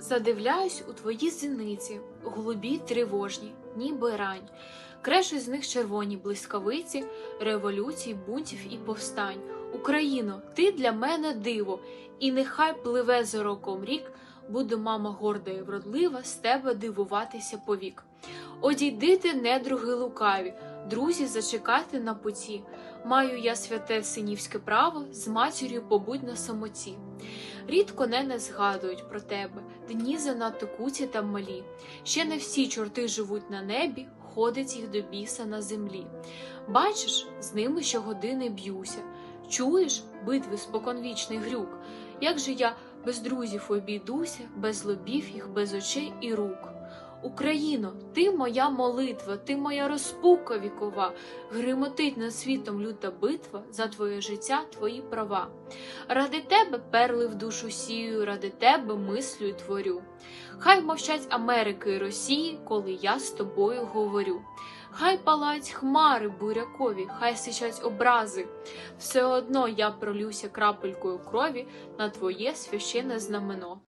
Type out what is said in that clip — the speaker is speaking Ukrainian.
Задивляюсь у твої зіниці, голубі тривожні, ніби рань. Крешуть з них червоні блискавиці, революцій, бунтів і повстань. Україно, ти для мене диво, і нехай пливе за роком рік, буде мама горда і вродлива, з тебе дивуватися повік. Одійди ти, недруги лукаві, друзі, зачекати на путі. Маю я святе синівське право, з матір'ю побудь на самоті. Рідко не не згадують про тебе, дні занадто куці та малі. Ще не всі чорти живуть на небі, ходить їх до біса на землі. Бачиш, з ними щогодини б'юся. Чуєш битви споконвічний грюк? Як же я без друзів обійдуся, без лобів їх, без очей і рук? Україно, ти моя молитва, ти моя розпука вікова, гримотить над світом люта битва за твоє життя, твої права. Ради тебе перли в душу сію, ради тебе мислю й творю. Хай мовчать Америки і Росії, коли я з тобою говорю. Хай палають хмари бурякові, хай сичать образи. Все одно я пролюся крапелькою крові на твоє священне знамено.